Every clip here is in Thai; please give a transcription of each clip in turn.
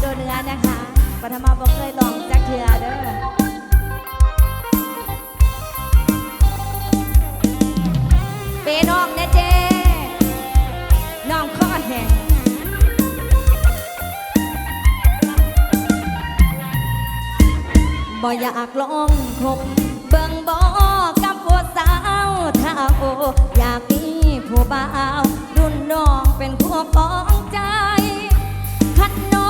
โดนเนื้อนะคะปฐมาบอกเคยลองจักเทือเด้อเป็น้องแน่เจน้องข้อแห่งบ่อยากลองคบเบิ่งบอกกับผัวสาวท่าโออยากมีผัวบ่าว รุ่นน้องเป็นผัวป้องใจคันน้อง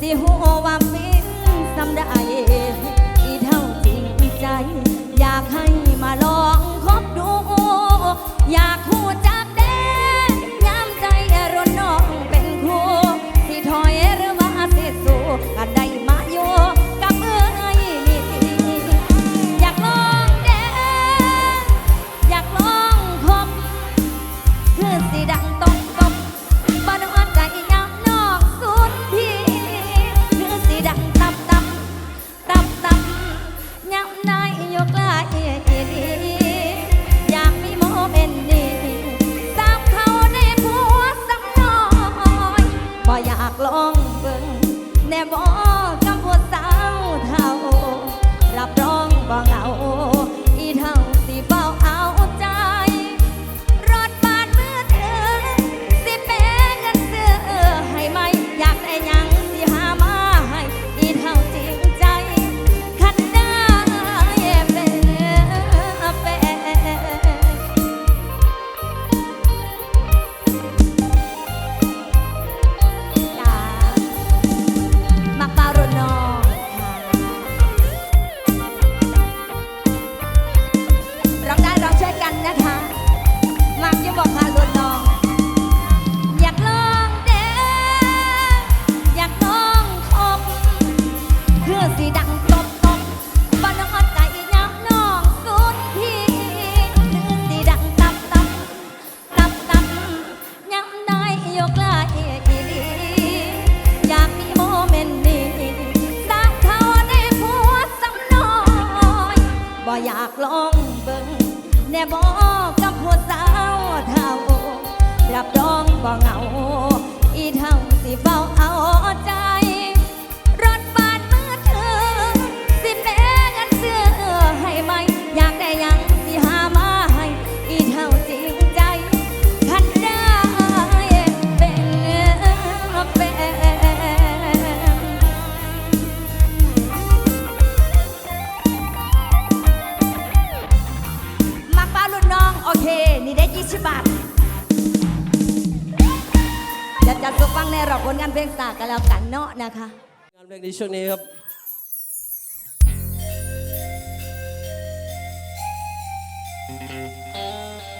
สิหัวว่าากลองเบิ่งแน่บอกกับหัวสาวเท่ารับรองบ่เหงา อีเท่าสิเบาเอาใจ สิบบาทจะจัดสุฟังในรอบผลงานเพลงสากันแล้วกันเนาะนะคะงานเพลงในช่วงนี้ครับ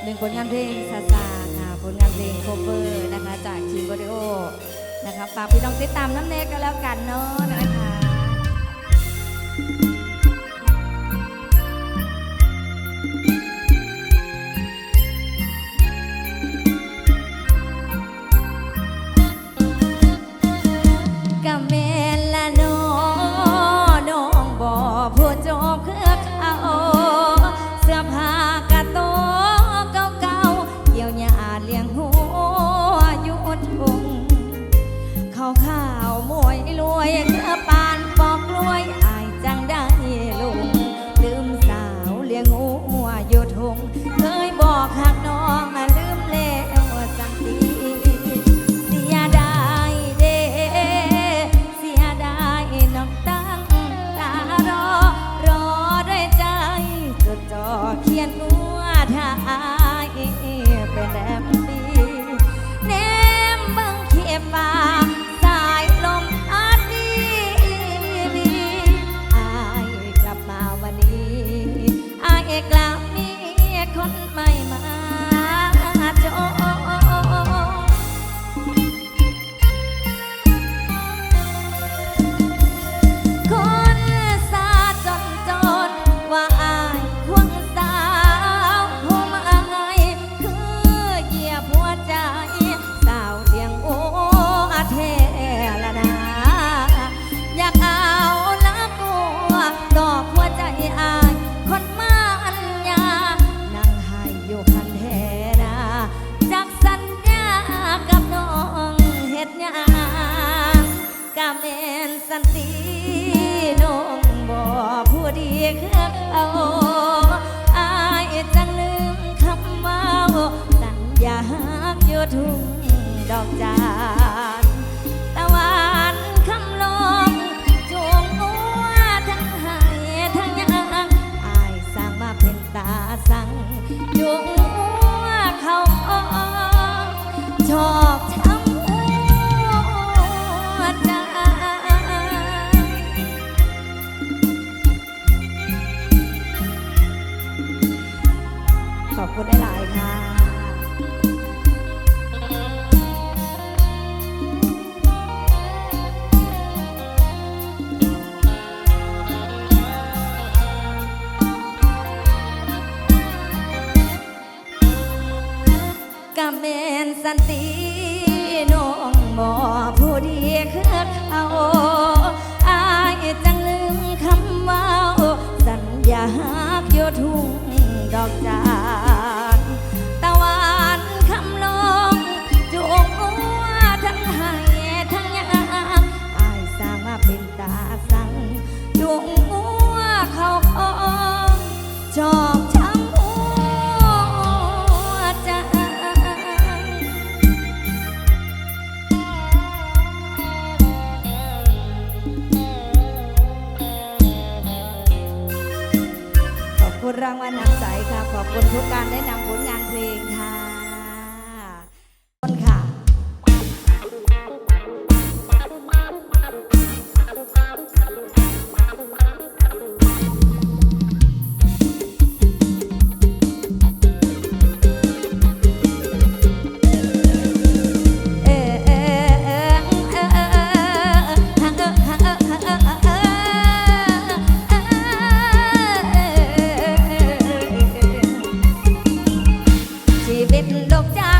หนึ่งผลงานเพลงซาซาค่ะผลงานเพลงโคเวอร์นะคะจากทีมวิดีโอนะคะฝากพี่น้องติดตามน้ำเนกกันแล้วกันเนาะนะคะ lòng ทุ่งดอกจานตะวันคำลงจงอัวทั้งหายทั้งยังอายสร้างมาเป็นตาสังจงอัวเขาชอบ เว็บดอกจัน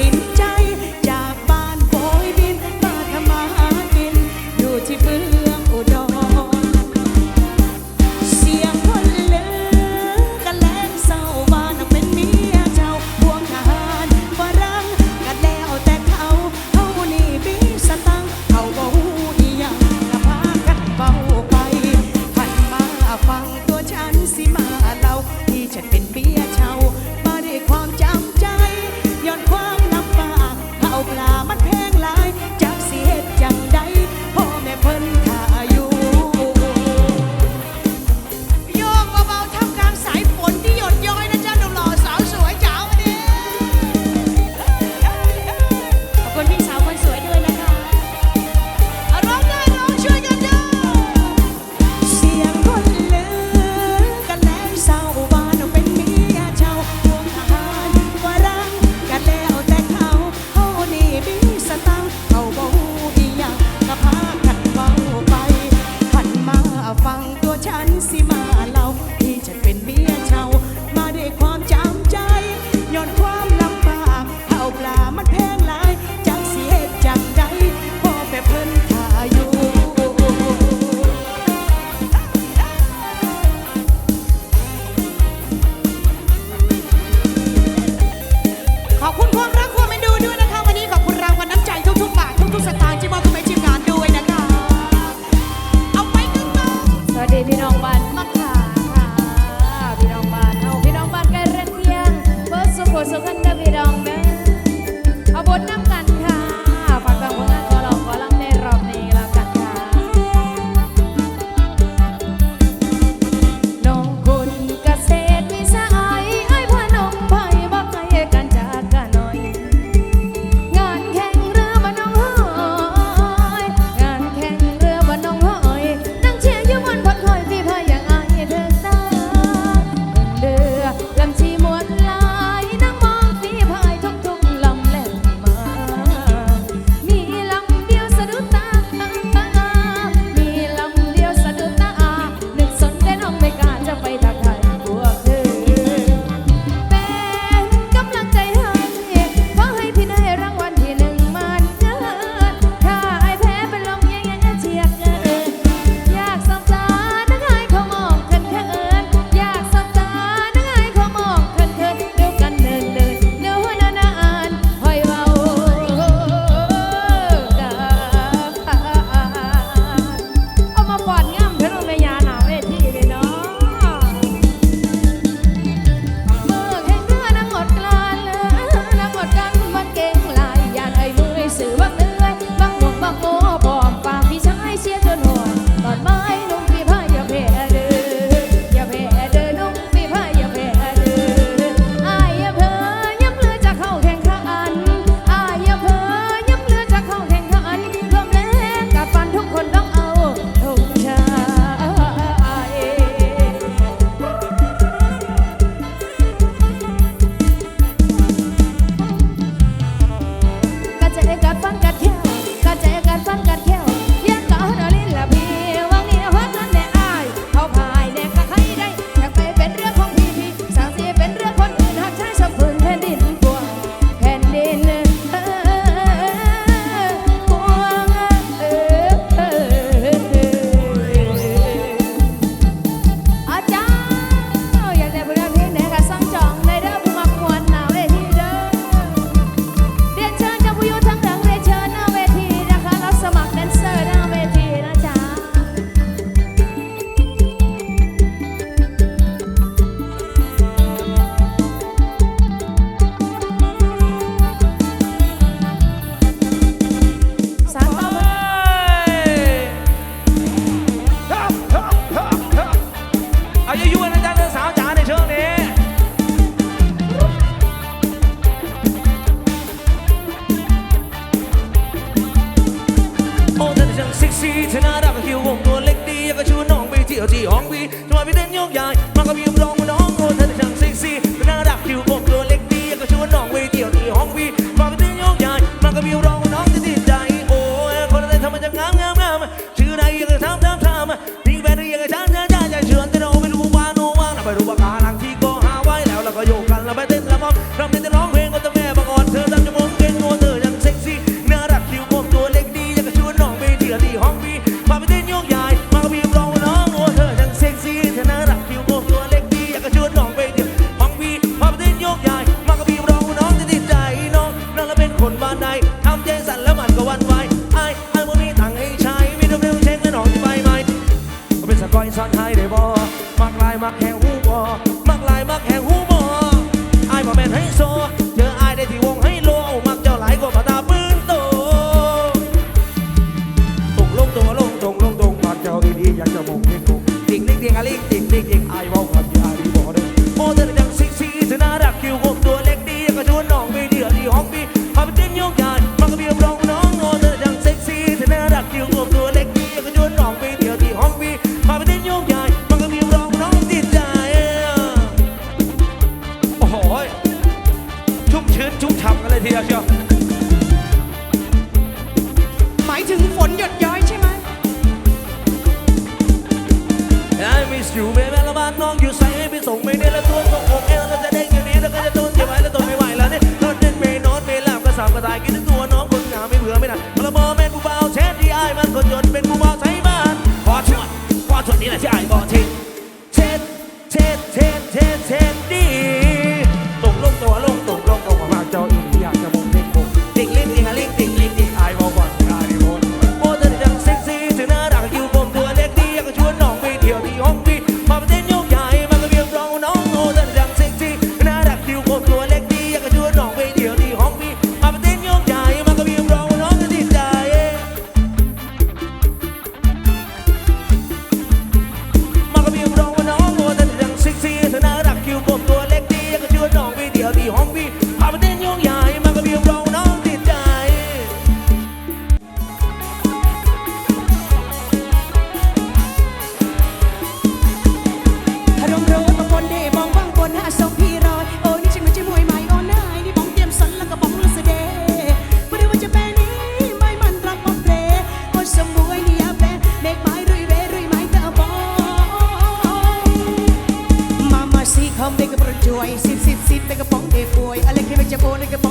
seen วยอะ